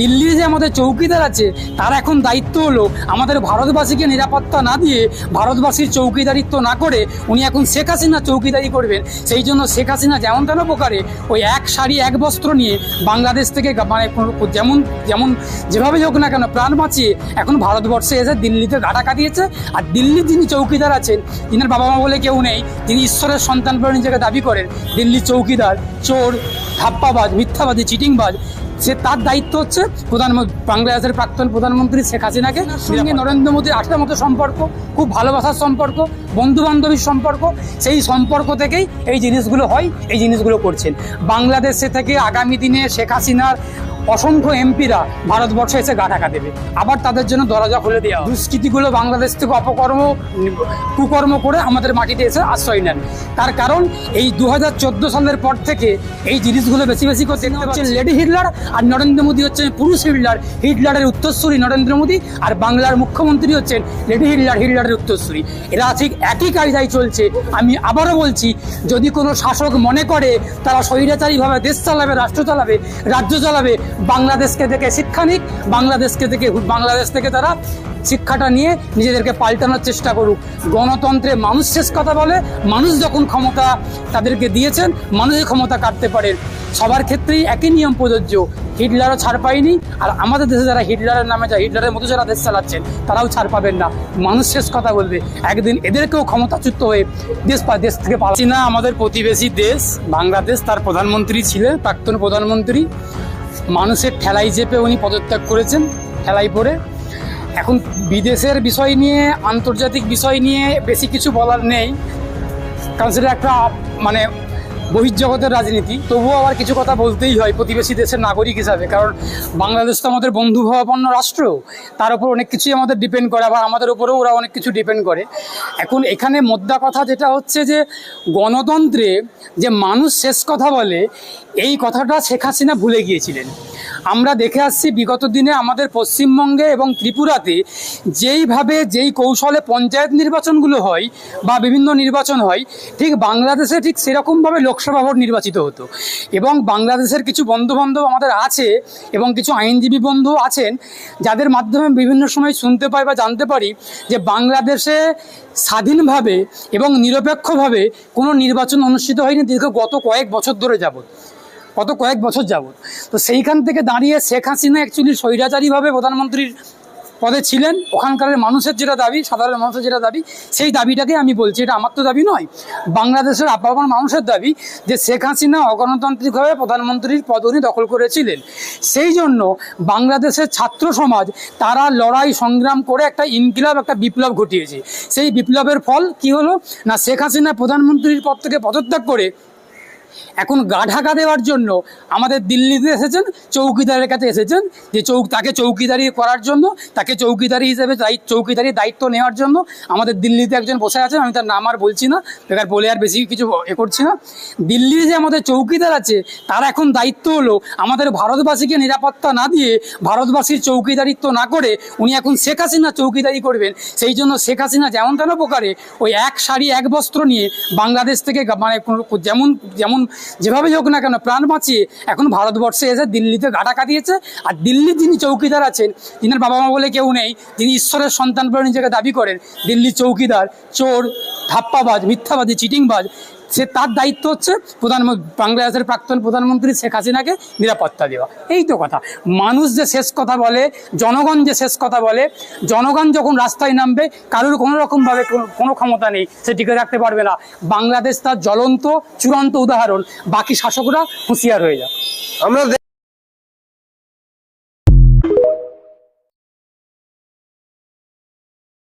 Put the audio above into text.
দিল্লির যে আমাদের চৌকিদার আছে, তার এখন দায়িত্ব হলো আমাদের ভারতবাসীকে নিরাপত্তা না দিয়ে ভারতবাসীর চৌকিদারিত্ব না করে উনি এখন শেখ হাসিনা চৌকিদারি করবেন। সেই জন্য শেখ হাসিনা যেমন তেন প্রকারে ওই এক শাড়ি, এক বস্ত্র নিয়ে বাংলাদেশ থেকে মানে যেমন যেমন যেভাবে হোক না কেন প্রাণ বাঁচিয়ে এখন ভারতবর্ষে এসে দিল্লিতে গাটা কাটিয়েছে আর দিল্লির যিনি চৌকিদার আছেন যিনার বাবা মা বলে কেউ নেই, তিনি ঈশ্বরের সন্তান বলে নিজেকে দাবি করেন। দিল্লির চৌকিদার, চোর, ধাপ্পাবাজ, মিথ্যাবাদী, চিটিংবাজ সে তার দায়িত্ব হচ্ছে প্রধানমন্ত্রী বাংলাদেশের প্রাক্তন প্রধানমন্ত্রী শেখ হাসিনাকে সঙ্গে নরেন্দ্র মোদীর আঠার মতো সম্পর্ক খুব ভালোবাসার সম্পর্ক বন্ধু বান্ধবীর সম্পর্ক সেই সম্পর্ক থেকেই এই জিনিসগুলো হয় এই জিনিসগুলো করছেন। বাংলাদেশে থেকে আগামী দিনে শেখ হাসিনার অসংখ্য এমপিরা ভারতবর্ষে এসে গা ঢাকা দেবে। আবার তাদের জন্য দরজা খুলে দেওয়া। দুষ্কৃতিগুলো বাংলাদেশ থেকে অপকর্ম, কুকর্ম করে আমাদের মাটিতে এসে আশ্রয় নেন। তার কারণ, এই দু হাজার চোদ্দ সালের পর থেকে এই জিনিসগুলো বেশি বেশি করে দেখতে পাচ্ছেন লেডি হিটলার আর নরেন্দ্র মোদী হচ্ছেন পুরুষ হিটলার। হিটলারের উত্তরসূরি নরেন্দ্র মোদী আর বাংলার মুখ্যমন্ত্রী হচ্ছেন লেডি হিটলার, হিটলারের উত্তরসূরি। এরা ঠিক একই কায়দায় চলছে। আমি আবারও বলছি, যদি কোনো শাসক মনে করে তারা স্বৈরাচারীভাবে দেশ চালাবে, রাষ্ট্র চালাবে, রাজ্য চালাবে বাংলাদেশকে থেকে শিক্ষা নিক, বাংলাদেশকে থেকে বাংলাদেশ থেকে তারা শিক্ষাটা নিয়ে নিজেদেরকে পাল্টানোর চেষ্টা করুক। গণতন্ত্রে মানুষ শেষ কথা বলে, মানুষ যখন ক্ষমতা তাদেরকে দিয়েছেন মানুষের ক্ষমতা কাটতে পারেন। সবার ক্ষেত্রেই একই নিয়ম প্রযোজ্য। হিটলারও ছাড় পায়নি, আর আমাদের দেশে যারা হিটলারের নামে যায়, হিটলারের মতো যারা দেশ চালাচ্ছেন, তারাও ছাড় পাবেন না। মানুষ শেষ কথা বলবে। একদিন এদেরকেও ক্ষমতাচ্যুত হয়ে দেশ দেশ থেকে পাচ্ছি না আমাদের প্রতিবেশী দেশ, বাংলাদেশ, তার প্রধানমন্ত্রী ছিলেন, প্রাক্তন প্রধানমন্ত্রী। মানুষের ঠেলাই চেপে উনি পদত্যাগ করেছেন, ঠেলাই পরে। এখন বিদেশের বিষয় নিয়ে, আন্তর্জাতিক বিষয় নিয়ে বেশি কিছু বলার নেই। কারণ সেটা একটা মানে বহির্জগতের রাজনীতি, তবুও আবার কিছু কথা বলতেই হয় প্রতিবেশী দেশের নাগরিক হিসাবে, কারণ বাংলাদেশ তো আমাদের বন্ধু ভাবাপন্ন রাষ্ট্র। তার উপর অনেক কিছুই আমাদের ডিপেন্ড করে, আবার আমাদের উপরেও ওরা অনেক কিছু ডিপেন্ড করে। এখন এখানে মোদ্দা কথা যেটা হচ্ছে যে, গণতন্ত্রে যে মানুষ শেষ কথা বলে, এই কথাটা শেখ হাসিনা ভুলে গিয়েছিলেন। আমরা দেখে আসছি বিগত দিনে আমাদের পশ্চিমবঙ্গে এবং ত্রিপুরাতে যেইভাবে যেই কৌশলে পঞ্চায়েত নির্বাচনগুলো হয় বা বিভিন্ন নির্বাচন হয়, ঠিক বাংলাদেশে ঠিক সেরকমভাবে লোকসভা ভোট নির্বাচিত হতো। এবং বাংলাদেশের কিছু বন্ধুবান্ধব আমাদের আছে এবং কিছু আইনজীবী বন্ধু আছেন, যাদের মাধ্যমে বিভিন্ন সময় শুনতে পাই বা জানতে পারি যে বাংলাদেশে স্বাধীনভাবে এবং নিরপেক্ষভাবে কোনো নির্বাচন অনুষ্ঠিত হয়নি দীর্ঘ গত কয়েক বছর ধরে যাবত গত কয়েক বছর যাবত তো সেইখান থেকে দাঁড়িয়ে শেখ হাসিনা অ্যাকচুয়ালি স্বৈরাচারীভাবে প্রধানমন্ত্রীর পদে ছিলেন। ওখানকার মানুষের যেটা দাবি, সাধারণ মানুষের যেটা দাবি, সেই দাবিটাকে আমি বলছি। এটা আমার তো দাবি নয়। বাংলাদেশের আপামর মানুষের দাবি যে শেখ হাসিনা অগণতান্ত্রিকভাবে প্রধানমন্ত্রীর পদ উনি দখল করেছিলেন। সেই জন্য বাংলাদেশের ছাত্র সমাজ, তারা লড়াই সংগ্রাম করে একটা ইনকিলাব, একটা বিপ্লব ঘটিয়েছে। সেই বিপ্লবের ফল কি হলো? না শেখ হাসিনা প্রধানমন্ত্রীর পদ থেকে পদত্যাগ করে এখন গা ঢাকা দেওয়ার জন্য আমাদের দিল্লিতে এসেছেন, চৌকিদারের কাছে এসেছেন, যে চৌক তাকে চৌকিদারি করার জন্য, তাকে চৌকিদারি হিসেবে চৌকিদারির দায়িত্ব নেওয়ার জন্য আমাদের দিল্লিতে একজন বসে আছেন, আমি তার নাম আর বলছি না বেকার বলে আর বেশি কিছু এ করছি না। দিল্লির যে আমাদের চৌকিদার আছে, তার এখন দায়িত্ব হলো আমাদের ভারতবাসীকে নিরাপত্তা না দিয়ে ভারতবাসীর চৌকিদারিত্ব না করে উনি এখন শেখ হাসিনা চৌকিদারি করবেন। সেই জন্য শেখ হাসিনা যেমন তেন প্রকারে ওই এক শাড়ি, এক বস্ত্র নিয়ে বাংলাদেশ থেকে মানে যেমন যেমন যেভাবে হোক না কেন প্রাণ বাঁচিয়ে এখন ভারতবর্ষে এসে দিল্লিতে গাটা কাটিয়েছে। আর দিল্লির যিনি চৌকিদার আছেন তিনি বাবা মা বলে কেউ নেই, তিনি ঈশ্বরের সন্তান বলে নিজেকে দাবি করেন, দিল্লির চৌকিদার, চোর, ধাপ্পাবাজ, মিথ্যাবাদী, চিটিংবাজ সে তার দায়িত্ব হচ্ছে প্রধানমন্ত্রী বাংলাদেশের প্রাক্তন প্রধানমন্ত্রী শেখ হাসিনাকে নিরাপত্তা দেওয়া। এই তো কথা। মানুষ যে শেষ কথা বলে, জনগণ যে শেষ কথা বলে, জনগণ যখন রাস্তায় নামবে, কারোর কোনো রকমভাবে কোনো- ক্ষমতা নেই, সে টিকে রাখতে পারবে না। বাংলাদেশ তার জ্বলন্ত, চূড়ান্ত উদাহরণ। বাকি শাসকরা হুঁশিয়ার হয়ে যায় আমরা